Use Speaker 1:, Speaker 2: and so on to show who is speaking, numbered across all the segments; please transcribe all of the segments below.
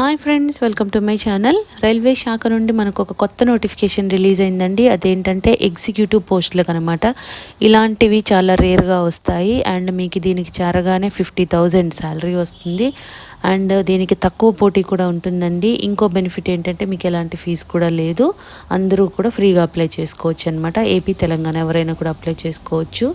Speaker 1: Hi friends welcome to my channel. Railway శాఖ నుండి మనకు ఒక కొత్త నోటిఫికేషన్ రిలీజ్ అయిందండి. అదేంటంటే ఎగ్జిక్యూటివ్ పోస్టులకు అనమాట ఇలాంటివి చాలా రేర్గా వస్తాయి. అండ్ మీకు దీనికి చేరగానే ఫిఫ్టీ థౌజండ్ శాలరీ వస్తుంది. అండ్ దీనికి తక్కువ పోటీ కూడా ఉంటుందండి. ఇంకో బెనిఫిట్ ఏంటంటే మీకు ఎలాంటి ఫీజు కూడా లేదు. అందరూ కూడా ఫ్రీగా అప్లై చేసుకోవచ్చు అనమాట ఏపీ తెలంగాణ ఎవరైనా కూడా అప్లై చేసుకోవచ్చు.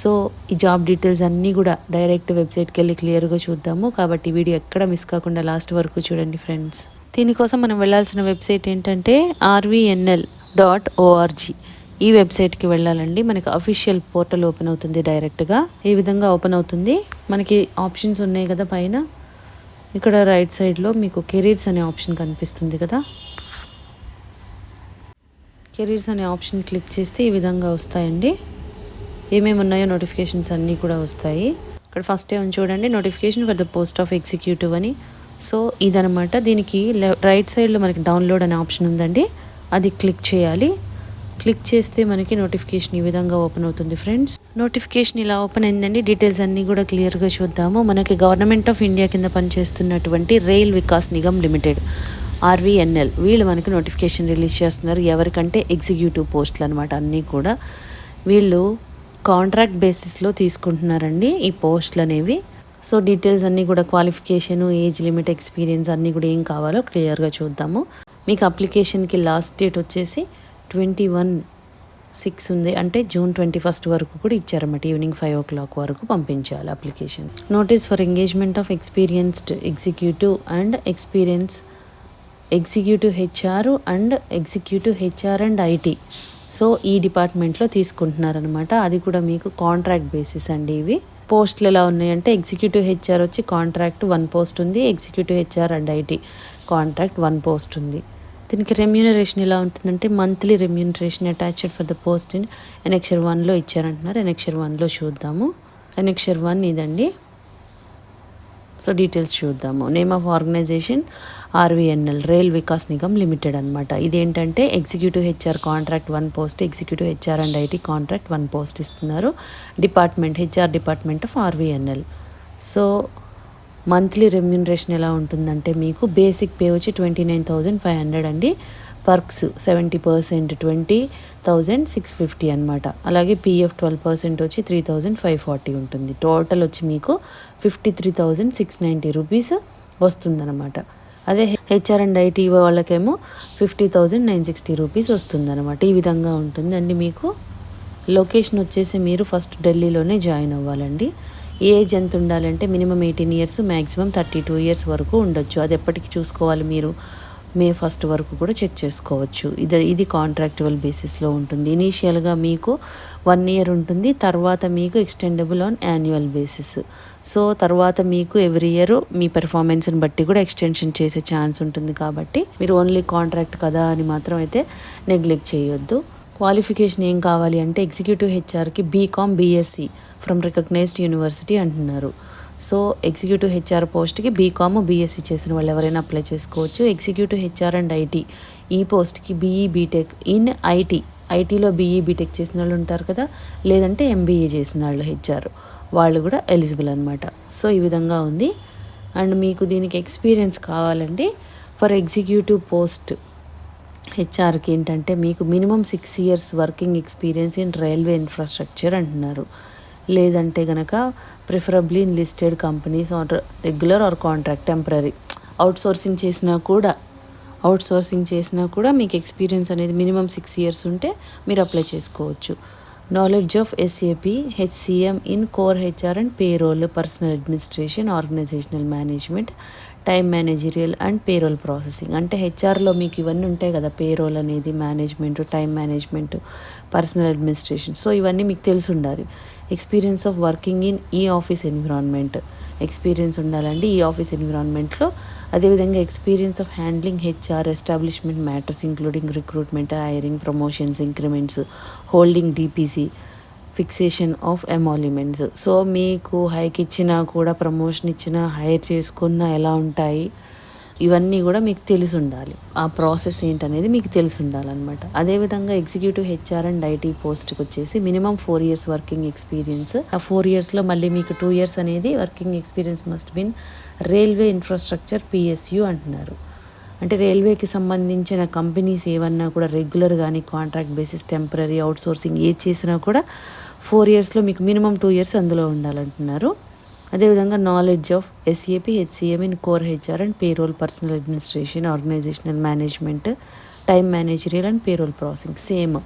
Speaker 1: సో ఈ జాబ్ డీటెయిల్స్ అన్నీ కూడా డైరెక్ట్ వెబ్సైట్కి వెళ్ళి క్లియర్గా చూద్దాము. కాబట్టి వీడియో ఎక్కడ మిస్ కాకుండా లాస్ట్ వరకు చూడండి ఫ్రెండ్స్. దీనికోసం మనం వెళ్ళాల్సిన వెబ్సైట్ ఏంటంటే ఆర్వీఎన్ఎల్ డాట్ ఓఆర్జీ ఈ వెబ్సైట్కి వెళ్ళాలండి. మనకి అఫీషియల్ పోర్టల్ ఓపెన్ అవుతుంది డైరెక్ట్గా. ఈ విధంగా ఓపెన్ అవుతుంది. మనకి ఆప్షన్స్ ఉన్నాయి కదా పైన. ఇక్కడ రైట్ సైడ్లో మీకు కెరీర్స్ అనే ఆప్షన్ కనిపిస్తుంది కదా. కెరీర్స్ అనే ఆప్షన్ క్లిక్ చేస్తే ఈ విధంగా వస్తాయండి. ఏమేమి ఉన్నాయో నోటిఫికేషన్స్ అన్నీ కూడా వస్తాయి. ఇక్కడ ఫస్ట్ ఏమో చూడండి notification for the post of executive అని. సో ఇదనమాట దీనికి రైట్ సైడ్లో మనకి డౌన్లోడ్ అనే ఆప్షన్ ఉందండి. అది క్లిక్ చేయాలి. క్లిక్ చేస్తే మనకి నోటిఫికేషన్ ఈ విధంగా ఓపెన్ అవుతుంది ఫ్రెండ్స్. నోటిఫికేషన్ ఇలా ఓపెన్ అయిందండి. డీటెయిల్స్ అన్నీ కూడా క్లియర్గా చూద్దాము. మనకి గవర్నమెంట్ ఆఫ్ ఇండియా కింద పనిచేస్తున్నటువంటి rail Vikas Nigam limited RVNL. వీళ్ళు మనకి నోటిఫికేషన్ రిలీజ్ చేస్తున్నారు. ఎవరికంటే ఎగ్జిక్యూటివ్ పోస్టులు అనమాట అన్నీ కూడా. వీళ్ళు కాంట్రాక్ట్ బేసిస్లో తీసుకుంటున్నారండి ఈ పోస్టులు అనేవి. సో డీటెయిల్స్ అన్నీ కూడా క్వాలిఫికేషన్ ఏజ్ లిమిట్ ఎక్స్పీరియన్స్ అన్నీ కూడా ఏం కావాలో క్లియర్గా చూద్దాము. మీకు అప్లికేషన్కి లాస్ట్ డేట్ వచ్చేసి ట్వంటీ వన్ సిక్స్ ఉంది. అంటే జూన్ ట్వంటీ ఫస్ట్ వరకు కూడా ఇచ్చారన్నమాట. ఈవినింగ్ ఫైవ్ ఓ క్లాక్ వరకు పంపించాలి application. Notice for engagement of experienced executive and experience executive HR and executive HR and IT so ఈ డిపార్ట్మెంట్లో తీసుకుంటున్నారనమాట అది కూడా మీకు కాంట్రాక్ట్ బేసిస్ అండి ఇవి. పోస్టులు ఎలా ఉన్నాయంటే ఎగ్జిక్యూటివ్ హెచ్ఆర్ వచ్చి కాంట్రాక్ట్ వన్ పోస్ట్ ఉంది executive HR and IT contract one post ఉంది. దీనికి రెమ్యూనరేషన్ ఎలా ఉంటుందంటే monthly remuneration attached for the post in annexure వన్లో ఇచ్చారంటున్నారు. ఎనెక్షర్ వన్లో చూద్దాము. ఎనెక్షర్ వన్ ఇదండి. సో డీటెయిల్స్ చూద్దాము. Name of organisation RVNL Rail Vikas Nigam Limited అనమాట ఇదేంటంటే executive HR contract one post executive HR and IT contract one post ఇస్తున్నారు. Department HR department of RVNL so monthly remuneration ఎలా ఉంటుందంటే మీకు basic pay వచ్చి twenty nine thousand five hundred అండి. Perks seventy percent twenty thousand six fifty అనమాట అలాగే PF twelve percent వచ్చి three thousand five forty ఉంటుంది. టోటల్ వచ్చి మీకు fifty three thousand six ninety rupees వస్తుందన్నమాట. అదే హెచ్ఆర్ అండ్ ఐటీ వాళ్ళకేమో fifty thousand nine sixty rupees వస్తుందన్నమాట. ఈ విధంగా ఉంటుందండి మీకు. లొకేషన్ వచ్చేసి మీరు ఫస్ట్ ఢిల్లీలోనే జాయిన్ అవ్వాలండి. ఏజ్ ఎంత ఉండాలంటే minimum eighteen years maximum thirty two years వరకు ఉండొచ్చు. అది ఎప్పటికి చూసుకోవాలి మీరు? మే ఫస్ట్ వరకు కూడా చెక్ చేసుకోవచ్చు. ఇది ఇది కాంట్రాక్టువల్ బేసిస్లో ఉంటుంది. ఇనీషియల్గా మీకు వన్ ఇయర్ ఉంటుంది. తర్వాత మీకు extendable on annual basis. So తర్వాత మీకు ఎవ్రీ ఇయర్ మీ పెర్ఫార్మెన్స్ని బట్టి కూడా ఎక్స్టెన్షన్ చేసే ఛాన్స్ ఉంటుంది కాబట్టి మీరు ఓన్లీ కాంట్రాక్ట్ కదా అని మాత్రం అయితే నెగ్లెక్ట్ చేయొద్దు. క్వాలిఫికేషన్ ఏం కావాలి అంటే executive హెచ్ఆర్కి BCom BSc from recognised university అంటున్నారు. సో ఎగ్జిక్యూటివ్ హెచ్ఆర్ పోస్ట్కి బీకామ్ బీఎస్సీ చేసిన వాళ్ళు ఎవరైనా అప్లై చేసుకోవచ్చు. ఎగ్జిక్యూటివ్ హెచ్ఆర్ అండ్ ఐటీ ఈ పోస్ట్కి బీఈ బీటెక్ ఇన్ ఐటీ. ఐటీలో బీఈ బీటెక్ చేసిన వాళ్ళు ఉంటారు కదా లేదంటే ఎంబీఏ చేసిన వాళ్ళు హెచ్ఆర్. వాళ్ళు కూడా ఎలిజిబుల్ అనమాట సో ఈ విధంగా ఉంది. అండ్ మీకు దీనికి ఎక్స్పీరియన్స్ కావాలండి ఫర్ ఎగ్జిక్యూటివ్ పోస్ట్ హెచ్ఆర్కి ఏంటంటే మీకు minimum six years working experience in railway infrastructure అంటున్నారు. లేదంటే కనుక preferably in listed companies or regular or contract temporary outsourcing చేసినా కూడా అవుట్ సోర్సింగ్ చేసినా కూడా మీకు ఎక్స్పీరియన్స్ అనేది మినిమం సిక్స్ ఇయర్స్ ఉంటే మీరు అప్లై చేసుకోవచ్చు. Knowledge of SAP HCM in core HR and payroll personnel administration organisational management time managerial and payroll processing. అంటే హెచ్ఆర్లో మీకు ఇవన్నీ ఉంటాయి కదా పేరోల్ అనేది management time management personnel administration. So ఇవన్నీ మీకు తెలిసి ఉండాలి. Experience of working in e office environment. Experience ఉండాలండి ఈ ఆఫీస్ ఎన్విరాన్మెంట్లో. అదేవిధంగా experience of handling HR establishment matters including recruitment hiring promotions increments holding DPC fixation of emoluments so మీకు hike ఇచ్చినా కూడా ప్రమోషన్ ఇచ్చినా హైర్ చేసుకున్నా ఎలా ఉంటాయి? ఇవన్నీ కూడా మీకు తెలిసి ఉండాలి. ఆ ప్రాసెస్ ఏంటనేది మీకు తెలిసి ఉండాలన్నమాట. అదేవిధంగా ఎగ్జిక్యూటివ్ హెచ్ఆర్ అండ్ ఐటీ పోస్ట్కి వచ్చేసి minimum four years working experience ఆ ఫోర్ ఇయర్స్లో మళ్ళీ మీకు టూ ఇయర్స్ అనేది working experience must be in railway infrastructure PSU అంటున్నారు. అంటే రైల్వేకి సంబంధించిన కంపెనీస్ ఏమన్నా కూడా రెగ్యులర్ కానీ కాంట్రాక్ట్ బేసిస్ టెంపరీ అవుట్సోర్సింగ్ ఏది చేసినా కూడా ఫోర్ ఇయర్స్లో మీకు మినిమం టూ ఇయర్స్ అందులో ఉండాలంటున్నారు. అదేవిధంగా knowledge of SAP HCM in core HR and payroll personnel administration organisational management time managerial and payroll processing same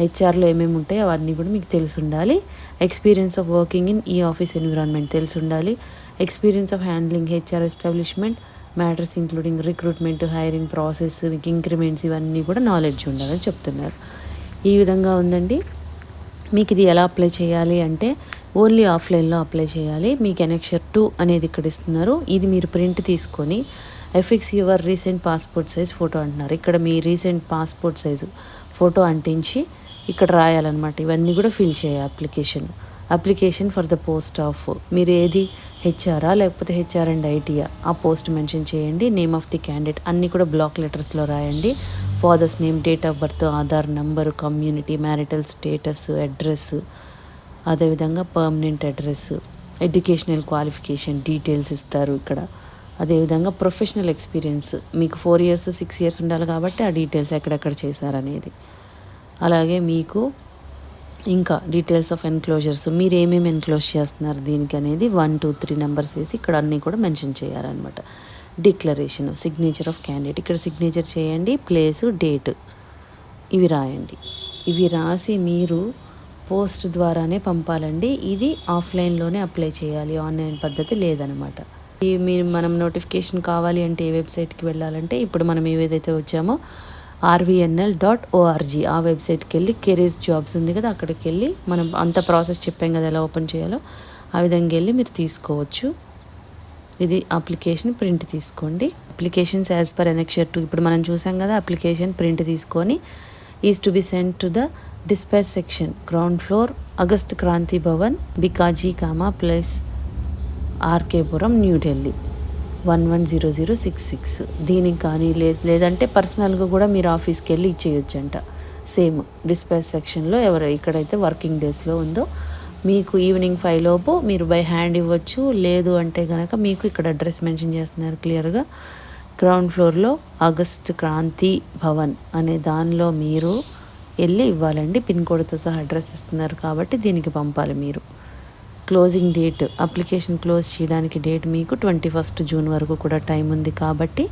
Speaker 1: హెచ్ఆర్లో ఏమేమి ఉంటాయో అవన్నీ కూడా మీకు తెలిసి ఉండాలి. Experience of working in e office environment తెలిసి ఉండాలి. Experience of handling HR establishment matters including recruitment hiring process మీకు ఇంక్రిమెంట్స్ ఇవన్నీ కూడా నాలెడ్జ్ ఉండాలని చెప్తున్నారు. ఈ విధంగా ఉందండి. మీకు ఇది ఎలా అప్లై చేయాలి అంటే ఓన్లీ ఆఫ్లైన్లో అప్లై చేయాలి. మీకు ఎనెక్షర్ టూ అనేది ఇక్కడ ఇస్తున్నారు. ఇది మీరు ప్రింట్ తీసుకొని affix your recent passport size photo అంటున్నారు. ఇక్కడ మీ రీసెంట్ పాస్పోర్ట్ సైజు ఫోటో అంటించి ఇక్కడ రాయాలన్నమాట. ఇవన్నీ కూడా ఫిల్ చేయాలి application. Application for the post of మీరు ఏది హెచ్ఆరా లేకపోతే హెచ్ఆర్ అండ్ ఐటీఆ ఆ పోస్ట్ మెన్షన్ చేయండి. నేమ్ ఆఫ్ ది క్యాండిడేట్ అన్నీ కూడా బ్లాక్ లెటర్స్లో రాయండి. Father's name date of birth Aadhaar number community marital status address అదేవిధంగా permanent address educational qualification details ఇస్తారు ఇక్కడ. అదేవిధంగా ప్రొఫెషనల్ ఎక్స్పీరియన్స్ మీకు ఫోర్ ఇయర్స్ సిక్స్ ఇయర్స్ ఉండాలి కాబట్టి ఆ డీటెయిల్స్ ఎక్కడెక్కడ చేశారనేది. అలాగే మీకు ఇంకా డీటెయిల్స్ ఆఫ్ ఎన్క్లోజర్స్ మీరు ఏమేమి ఎన్క్లోజ్ చేస్తున్నారు దీనికి అనేది వన్ టూ త్రీ నెంబర్స్ వేసి ఇక్కడ అన్నీ కూడా మెన్షన్ చేయాలన్నమాట. డిక్లరేషన్ సిగ్నేచర్ ఆఫ్ క్యాండిడేట్ ఇక్కడ సిగ్నేచర్ చేయండి ప్లేసు డేట్ ఇవి రాయండి. ఇవి రాసి మీరు పోస్ట్ ద్వారానే పంపాలండి. ఇది ఆఫ్లైన్లోనే అప్లై చేయాలి ఆన్లైన్ పద్ధతి లేదనమాట ఈ మీరు మనం నోటిఫికేషన్ కావాలి అంటే ఏ వెబ్సైట్కి వెళ్ళాలంటే ఇప్పుడు మనం ఏదైతే వచ్చామో ఆర్వీఎన్ఎల్ డాట్ ఓఆర్జీ ఆ వెబ్సైట్కి వెళ్ళి కెరీర్ జాబ్స్ ఉంది కదా అక్కడికి వెళ్ళి మనం అంత ప్రాసెస్ చెప్పాం కదా ఎలా ఓపెన్ చేయాలో ఆ విధంగా వెళ్ళి మీరు తీసుకోవచ్చు. ఇది అప్లికేషన్ ప్రింట్ తీసుకోండి. Applications as per annexure two. ఇప్పుడు మనం చూసాం కదా అప్లికేషన్ ప్రింట్ తీసుకొని is to be send to the dispatch section. Ground floor August Kranti Bhavan Bhikaji Cama place RK Puram New Delhi one one zero zero six six. దీనికి కానీ లేదు లేదంటే పర్సనల్గా కూడా మీరు ఆఫీస్కి వెళ్ళి ఇచ్చేయొచ్చంట. సేమ్ డిస్పాచ్ సెక్షన్లో ఎవరు ఇక్కడైతే వర్కింగ్ డేస్లో ఉందో మీకు ఈవినింగ్ ఫైవ్ లోపు మీరు బై హ్యాండ్ ఇవ్వచ్చు. లేదు అంటే కనుక మీకు ఇక్కడ అడ్రస్ మెన్షన్ చేస్తున్నారు క్లియర్గా. గ్రౌండ్ ఫ్లోర్లో ఆగస్ట్ క్రాంతి భవన్ అనే దానిలో మీరు వెళ్ళి ఇవ్వాలండి. పిన్ కోడ్తో సహా అడ్రస్ ఇస్తున్నారు కాబట్టి దీనికి పంపాలి మీరు. క్లోజింగ్ డేట్ అప్లికేషన్ క్లోజ్ చేయడానికి డేట్ మీకు ట్వంటీ ఫస్ట్ జూన్ వరకు కూడా టైం ఉంది కాబట్టి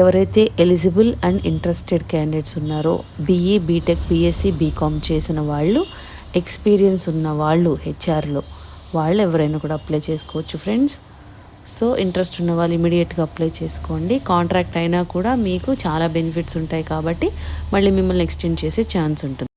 Speaker 1: ఎవరైతే ఎలిజిబుల్ అండ్ ఇంట్రెస్టెడ్ క్యాండిడేట్స్ ఉన్నారో బీఈ బీటెక్ బీఎస్సీ బీకామ్ చేసిన వాళ్ళు ఎక్స్పీరియన్స్ ఉన్న వాళ్ళు హెచ్ఆర్లో వాళ్ళు ఎవరైనా కూడా అప్లై చేసుకోవచ్చు ఫ్రెండ్స్ సో ఇంట్రెస్ట్ ఉన్న వాళ్ళు ఇమీడియట్గా అప్లై చేసుకోండి. కాంట్రాక్ట్ అయినా కూడా మీకు చాలా బెనిఫిట్స్ ఉంటాయి కాబట్టి మళ్ళీ మిమ్మల్ని ఎక్స్టెండ్ చేసే ఛాన్స్ ఉంటుంది.